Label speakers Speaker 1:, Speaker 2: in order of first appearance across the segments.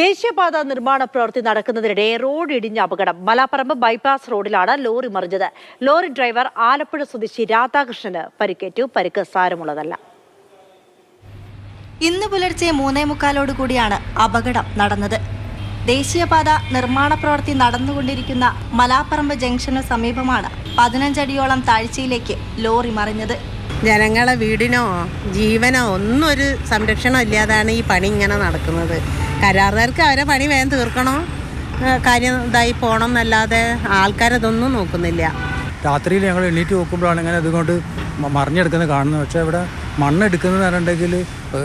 Speaker 1: ദേശീയപാത നിർമ്മാണ പ്രവൃത്തി നടക്കുന്നതിനിടെ റോഡ് ഇടിഞ്ഞ അപകടം. മലാപ്പറമ്പ് ബൈപ്പാസ് റോഡിലാണ് ലോറി മറിഞ്ഞത്. ലോറി ഡ്രൈവർ ആലപ്പുഴ സ്വദേശി രാധാകൃഷ്ണന് പരിക്കേറ്റു. പരിക്ക് സാരമുള്ളതല്ല.
Speaker 2: ഇന്ന് പുലർച്ചെ മൂന്നേ മുക്കാലോട് കൂടിയാണ് അപകടം നടന്നത്. ദേശീയപാത നിർമ്മാണ പ്രവൃത്തി നടന്നുകൊണ്ടിരിക്കുന്ന മലാപ്പറമ്പ് ജംഗ്ഷന് സമീപമാണ് പതിനഞ്ചടിയോളം താഴ്ചയിലേക്ക് ലോറി മറിഞ്ഞത്.
Speaker 3: ജനങ്ങളെ വീടിനോ ജീവനോ ഒന്നും ഒരു സംരക്ഷണം ഇല്ലാതാണ് ഈ പണി ഇങ്ങനെ നടക്കുന്നത്. കരാറുകാർക്ക് അവരെ പണി വേഗം തീർക്കണോ? കാര്യം ഇതായി പോകണം എന്നല്ലാതെ ആൾക്കാരതൊന്നും നോക്കുന്നില്ല.
Speaker 4: രാത്രിയിൽ ഞങ്ങൾ എണീറ്റ് നോക്കുമ്പോഴാണ് ഇങ്ങനെ ഇതുകൊണ്ട് മ- മറിഞ്ഞെടുക്കുന്നത് കാണുന്നത്. പക്ഷേ ഇവിടെ മണ്ണെടുക്കുന്നത് പറഞ്ഞിട്ടുണ്ടെങ്കിൽ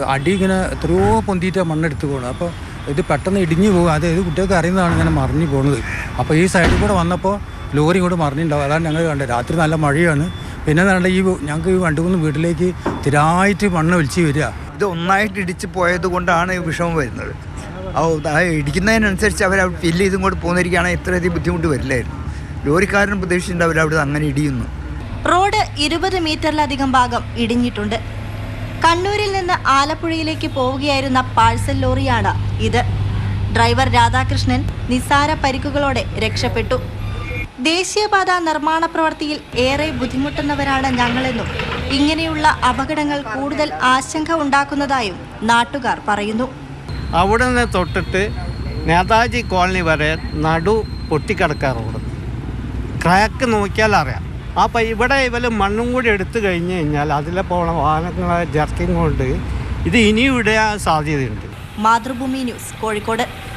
Speaker 4: അടി ഇങ്ങനെ എത്രയോ പൊന്തിയിട്ടാണ് മണ്ണെടുത്ത് പോകുന്നത് അപ്പോൾ ഇത് പെട്ടെന്ന് ഇടിഞ്ഞു പോകും. അത് ഏത് കുട്ടികൾക്ക് അറിയുന്നതാണ് ഇങ്ങനെ മറിഞ്ഞു പോകുന്നത് അപ്പോൾ ഈ സൈഡിൽ കൂടെ വന്നപ്പോൾ ലോറി കൂടെ മറിഞ്ഞിട്ടുണ്ടാവും. അതാണ് ഞങ്ങൾ കണ്ടത്. രാത്രി നല്ല മഴയാണ്. പിന്നെ എന്താ ഈ ഞങ്ങൾക്ക് ഈ രണ്ട് മൂന്ന് വീട്ടിലേക്ക് സ്ഥിരമായിട്ട് മണ്ണ് ഒലിച്ച് വരിക.
Speaker 5: ഇത് ഒന്നായിട്ട് ഇടിച്ച് പോയത് കൊണ്ടാണ് വിഷമം വരുന്നത്. ആ ഇടിക്കുന്നതിനനുസരിച്ച് അവർ ഫില്ല് ചെയ്തും കൊണ്ട് പോകുന്നിരിക്കുകയാണെങ്കിൽ ഇത്രയധികം ബുദ്ധിമുട്ട് വരില്ലായിരുന്നു. ലോറിക്കാരനും പ്രതീക്ഷിച്ചിട്ടുണ്ട് അവർ അവിടെ അങ്ങനെ ഇടിയുന്നു.
Speaker 2: റോഡ് ഇരുപത് മീറ്ററിലധികം ഭാഗം ഇടിഞ്ഞിട്ടുണ്ട്. കണ്ണൂരിൽ നിന്ന് ആലപ്പുഴയിലേക്ക് പോവുകയായിരുന്ന പാഴ്സൽ ലോറിയാണ് ഇത്. ഡ്രൈവർ രാധാകൃഷ്ണൻ നിസ്സാര പരിക്കുകളോടെ രക്ഷപ്പെട്ടു. ദേശീയപാത നിർമ്മാണ പ്രവൃത്തിയിൽ ഏറെ ബുദ്ധിമുട്ടുന്നവരാണ് ഞങ്ങളെന്നും ഇങ്ങനെയുള്ള അപകടങ്ങൾ കൂടുതൽ ആശങ്ക ഉണ്ടാക്കുന്നതായും നാട്ടുകാർ പറയുന്നു.
Speaker 6: അവിടെ നിന്ന് തൊട്ടിട്ട് നേതാജി കോളനി വരെ നടു പൊട്ടിക്കിടക്കുക റോഡ് ക്രാക്ക് നോക്കിയാൽ അറിയാം. അപ്പോൾ ഇവിടെ ഇവർ മണ്ണും കൂടി എടുത്തു കഴിഞ്ഞ് കഴിഞ്ഞാൽ അതിലെ പോണ വാഹനങ്ങളെ ജർക്കിങ് കൊണ്ട് ഇത് ഇനിയും ഇടാൻ സാധ്യതയുണ്ട്.
Speaker 2: മാതൃഭൂമി ന്യൂസ് കോഴിക്കോട്.